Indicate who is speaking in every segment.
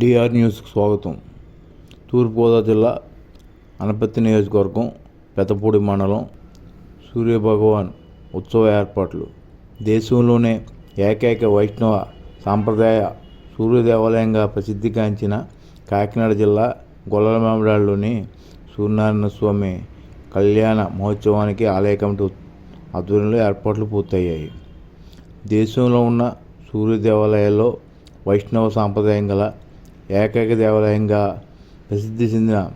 Speaker 1: DR న్యూస్కి స్వాగతం. తూర్పుగోదావరి జిల్లా అనపత్తి నియోజకవర్గం పెద్దపూడి మండలం సూర్యభగవాన్ ఉత్సవ ఏర్పాట్లు. దేశంలోనే ఏకైక వైష్ణవ సాంప్రదాయ సూర్య దేవాలయంగా ప్రసిద్ధిగాంచిన కాకినాడ జిల్లా గొల్లలమామిడాడులోని సూర్యనారాయణ స్వామి కళ్యాణ మహోత్సవానికి ఆలయ కమిటీ ఆధ్వర్యంలో ఏర్పాట్లు పూర్తయ్యాయి. దేశంలో ఉన్న సూర్య దేవాలయాల్లో వైష్ణవ సాంప్రదాయం గల ఏకైక దేవాలయంగా ప్రసిద్ధి చెందిన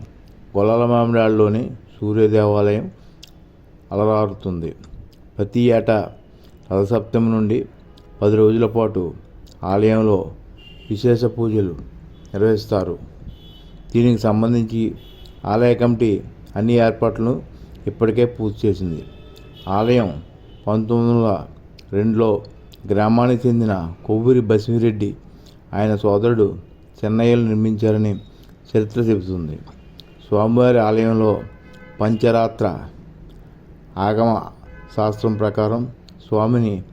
Speaker 1: గొల్లలమామిడాడులోని సూర్య దేవాలయం అలరారుతుంది. ప్రతి ఏటా రథసప్తమి నుండి పది రోజుల పాటు ఆలయంలో విశేష పూజలు నిర్వహిస్తారు. దీనికి సంబంధించి ఆలయ కమిటీ అన్ని ఏర్పాట్లను ఇప్పటికే పూర్తి చేసింది. ఆలయం పంతొమ్మిది వందల రెండులో గ్రామానికి చెందిన కొవ్వూరి బసిరెడ్డి ఆయన సోదరుడు చెన్నయ్యలు నిర్మించారని చరిత్ర చెబుతుంది. స్వామివారి ఆలయంలో పంచరాత్ర ఆగమ శాస్త్రం ప్రకారం స్వామిని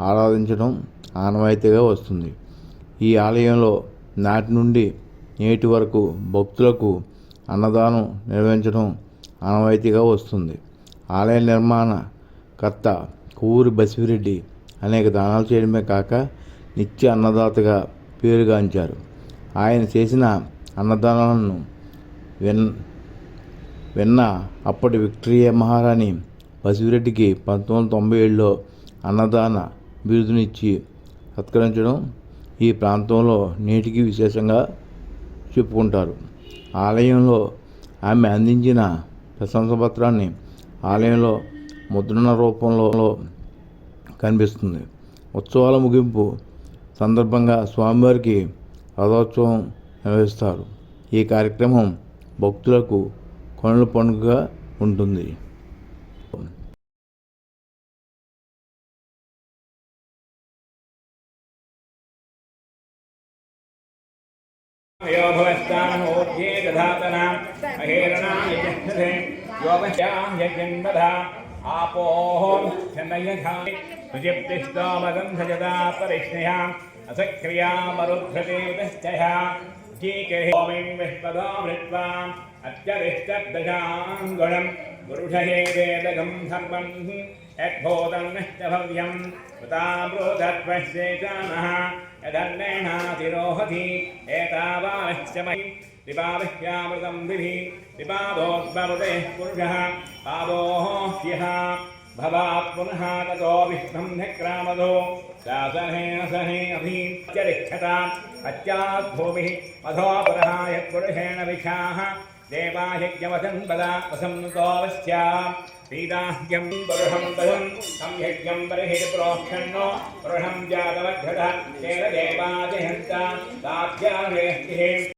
Speaker 1: ఆరాధించడం ఆనవాయితీగా వస్తుంది. ఈ ఆలయంలో నాటి నుండి నేటి వరకు భక్తులకు అన్నదానం నిర్వహించడం ఆనవాయితీగా వస్తుంది. ఆలయ నిర్మాణ కర్త కూరి బసిరెడ్డి అనేక దానాలు చేయడమే కాక నిత్య అన్నదాతగా పేరుగాంచారు. ఆయన చేసిన అన్నదానాలను విన్ విన్న అప్పటి విక్టోరియా మహారాణి బసిరెడ్డికి పంతొమ్మిది వందల తొంభై ఏడులో అన్నదాన బిరుదునిచ్చి సత్కరించడం ఈ ప్రాంతంలో నేటికి విశేషంగా చెప్పుకుంటారు. ఆలయంలో ఆమె అందించిన ప్రశంసపత్రాన్ని ఆలయంలో ముద్రణ రూపంలో కనిపిస్తుంది. ఉత్సవాల ముగింపు సందర్భంగా స్వామివారికి రథోత్సవం నిర్వహిస్తారు. ఈ కార్యక్రమం భక్తులకు కొనుల పండుగ ఉంటుంది.
Speaker 2: ఆపోహం చెన్నయ్య పరిష్ణయా असक्रियामरुद्धदेतश्चः जीकैर्होमिं विष्पदामृत्वा सर्वम् यद्भूतं निश्च भव्यं यदन्नेणातिरोहति एतावाश्च मयि पिबाभिह्यामृतं विधि पिबादोद्भवते पुरुषः पादोः ह्यः भवात् पुनः ततो विष्णुं न्यक्रामदो दासनेन सहे अभीत्यरिक्षताम् अत्याद्भूमिः मधोपरहाय पुरुषेण विषाः देवाह्यज्ञवसन् पदा वसन्नतोऽवस्थ्याम् पीदाह्यं पुरुषं वसन् तं यज्ञं पुरुषं जातवघ्रः तेन देवादिहन्ता दाभ्यामेष्टिः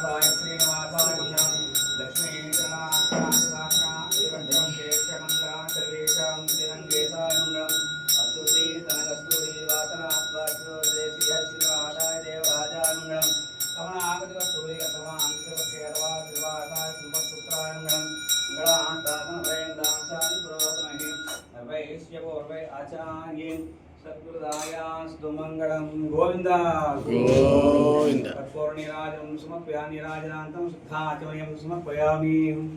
Speaker 2: సద్గురుదాయాస్తు మంగళం. గోవింద. గోవింద. కర్పూర్ణిరాజం సమర్పయామి. రాజనాంతం శుద్ధాచమయం సమర్పయామి.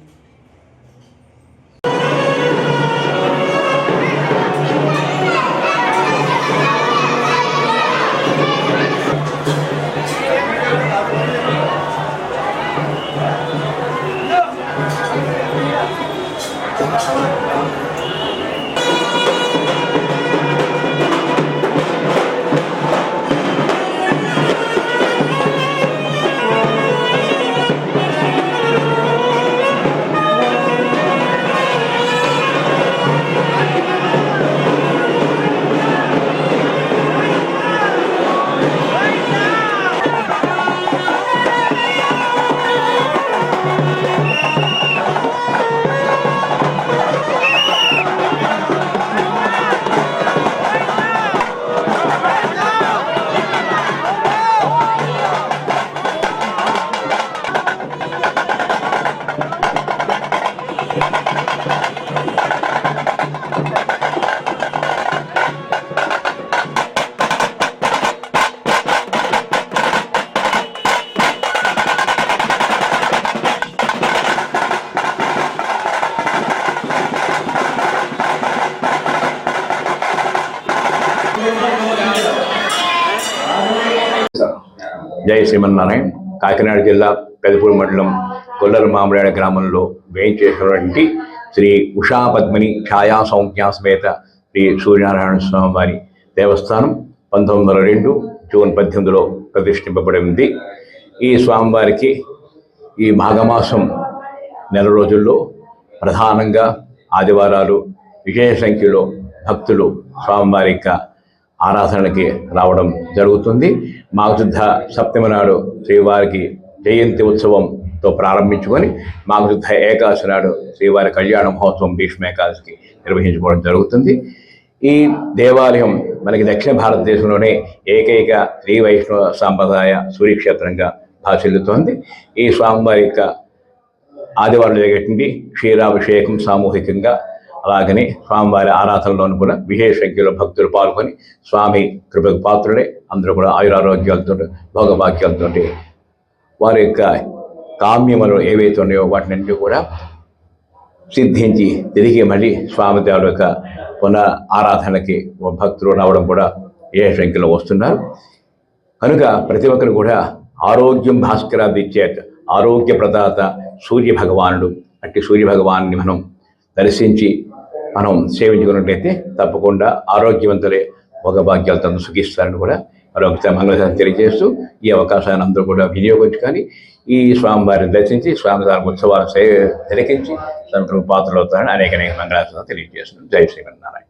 Speaker 3: జై శ్రీమన్నారాయణ. కాకినాడ జిల్లా పెదపూడి మండలం కొల్లలు మామిడి గ్రామంలో వేయించేసినటువంటి శ్రీ ఉషా పద్మిని ఛాయా సౌజ్ఞా సమేత శ్రీ సూర్యనారాయణ స్వామి వారి దేవస్థానం పంతొమ్మిది వందల రెండు జూన్ పద్దెనిమిదిలో ప్రతిష్ఠింపబడింది ఈ స్వామివారికి ఈ మాఘమాసం నెల రోజుల్లో ప్రధానంగా ఆదివారాలు విజయ సంఖ్యలో భక్తులు స్వామివారి యొక్క ఆరాధనకి రావడం జరుగుతుంది. మాఘశుద్ధ సప్తమి నాడు శ్రీవారికి జయంతి ఉత్సవం తో ప్రారంభించుకొని మాఘశుద్ధ ఏకాదశి నాడు శ్రీవారి కళ్యాణ మహోత్సవం భీష్మ ఏకాదశికి నిర్వహించుకోవడం జరుగుతుంది. ఈ దేవాలయం మనకి దక్షిణ భారతదేశంలోనే ఏకైక శ్రీ వైష్ణవ సాంప్రదాయ సూర్యక్షేత్రంగా భాషిల్లుతోంది ఈ స్వామివారి యొక్క ఆదివారం జరిగేటువంటి క్షీరాభిషేకం సామూహికంగా అలాగనే స్వామివారి ఆరాధనలోనూ కూడా విశేష సంఖ్యలో భక్తులు పాల్గొని స్వామి కృపకు పాత్రుడే. అందరూ కూడా ఆయురారోగ్యాలతో భోగభాగ్యాలతోటి వారి యొక్క కామ్యములు ఏవైతే ఉన్నాయో వాటినన్నీ కూడా సిద్ధించి తిరిగి మళ్ళీ స్వామి దేవుడి యొక్క పునః ఆరాధనకి భక్తులు రావడం కూడా ఏ సంఖ్యలో వస్తున్నారు. కనుక ప్రతి ఒక్కరు కూడా ఆరోగ్యం భాస్కరాదిచ్చేత్ ఆరోగ్య ప్రదాత సూర్య భగవానుడు అట్టి సూర్య భగవాన్ని మనం దర్శించి మనం సేవించుకున్నట్లయితే తప్పకుండా ఆరోగ్యవంతులే భోగభాగ్యాలతో సుఖిస్తారని కూడా మరొకసారి మంగళసారి తెలియజేస్తూ ఈ అవకాశాన్ని అందరూ కూడా వినియోగించుకొని ఈ స్వామివారిని దర్శించి స్వామివారి ఉత్సవాలు సే తిలకించి తనకు పాత్రలు అవుతారని అనేక అనేక మంగళాశాలు తెలియజేస్తున్నాం. జై శ్రీమన్నారాయణ.